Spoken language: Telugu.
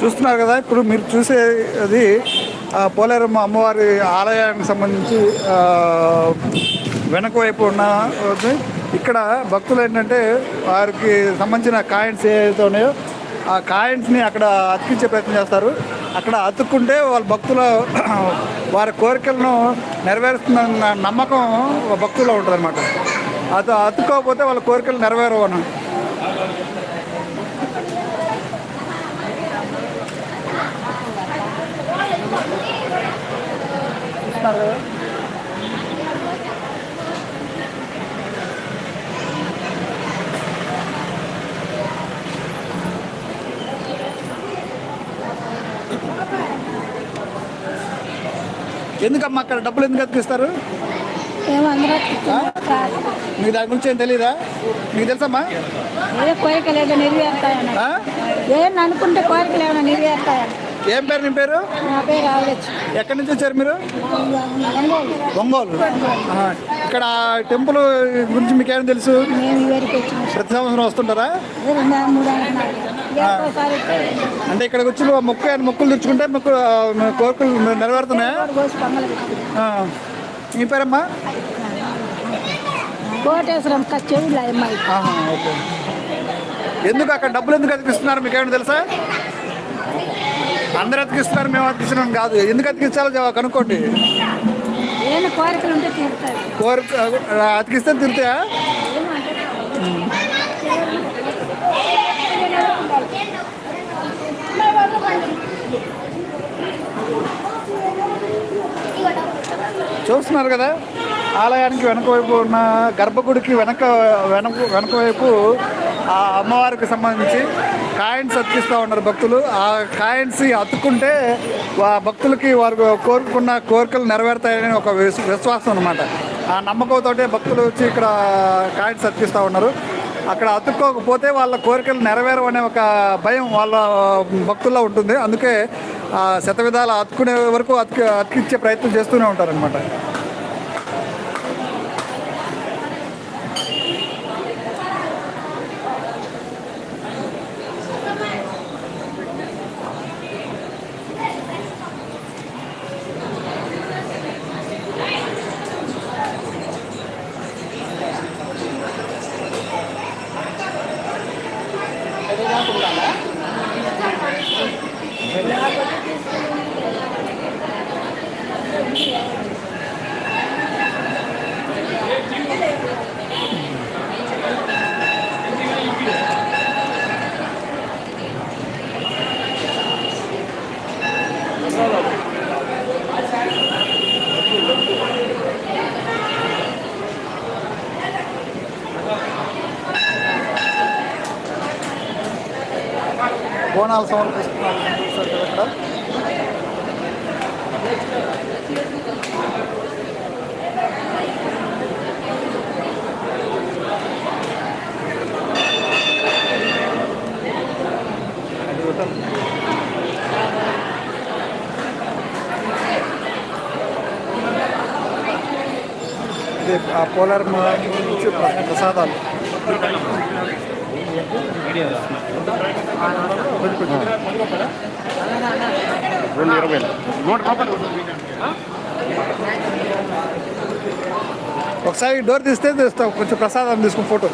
చూస్తున్నారు కదా ఇప్పుడు మీరు చూసే అది పోలేరమ్మ అమ్మవారి ఆలయానికి సంబంధించి వెనక వైపు ఉన్న ఇక్కడ భక్తులు ఏంటంటే వారికి సంబంధించిన కాయిన్స్ ఏవైతే ఉన్నాయో ఆ కాయిన్స్ని అక్కడ అతికించే ప్రయత్నం చేస్తారు. అక్కడ అతుక్కుంటే వాళ్ళ భక్తుల వారి కోరికలను నెరవేరుస్తున్న నమ్మకం భక్తుల్లో ఉంటుంది అనమాట అత అతుక్కోకపోతే వాళ్ళ కోరికలు నెరవేరవను కదా ఎందుకమ్మా అక్కడ డబ్బులు ఎందుకు అతికిస్తారు మీకు దాని గురించి ఏం తెలీదా? మీకు తెలుసమ్మా? ఏ కోరికలు ఏదో నెరవేరుతాయన్న ఆ? ఏం అనుకుంటే కోరికలు ఏమైనా నెరవేరుతాయన్న ఏం పేరు నీ పేరు? ఎక్కడి నుంచి వచ్చారు మీరు? ఒంగోలు. ఇక్కడ టెంపుల్ గురించి మీకు ఏమైనా తెలుసు ప్రతి సంవత్సరం వస్తుంటారా? అంటే ఇక్కడికి వచ్చి మొక్కు మొక్కులు తెచ్చుకుంటే మొక్కు కోరికలు నెరవేరుతున్నాయా. మీ పేరమ్మా? కోటేశ్వరం ఓకే. ఎందుకు అక్కడ డబ్బులు ఎందుకు అతికిస్తున్నారు? మీకు ఏమైనా తెలుసా? అందరు అతికిస్తున్నారు మేము అతికిస్తున్నాం కాదు. ఎందుకు అతికించాలో కనుక్కోండి. కోరిక అతికిస్తే తిరుగుతాయా చూస్తున్నారు కదా ఆలయానికి వెనక వైపు ఉన్న గర్భగుడికి వెనక వెనక వెనక వైపు ఆ అమ్మవారికి సంబంధించి కాయిన్స్ అతికిస్తూ ఉన్నారు భక్తులు. ఆ కాయిన్స్ అతుక్కుంటే ఆ భక్తులకి వారు కోరుకున్న కోరికలు నెరవేరుతాయని ఒక విశ్వ- విశ్వాసం అనమాట ఆ నమ్మకంతోటే భక్తులు వచ్చి ఇక్కడ కాయిన్స్ అతికిస్తూ ఉన్నారు. అక్కడ అతుక్కోకపోతే వాళ్ళ కోరికలు నెరవేరవు అనే ఒక భయం వాళ్ళ భక్తుల్లో ఉంటుంది. అందుకే శతవిధాలు శత విధాలు అతుకునే వరకు అతికి అతికిచ్చే ప్రయత్నం చేస్తూనే ఉంటారనమాట Obrigado. బోనాలు సమర్పిస్తున్నారు చూశారు కదా ఇక్కడ ఇది ఆ పోలార్ నుంచి ప్రసాదాలు రెండు ఇరవై నూట రూపాయలు ఒకసారి డోర్ తీస్తే తీస్తాం. కొంచెం ప్రసాదం తీసుకుని ఫోటో.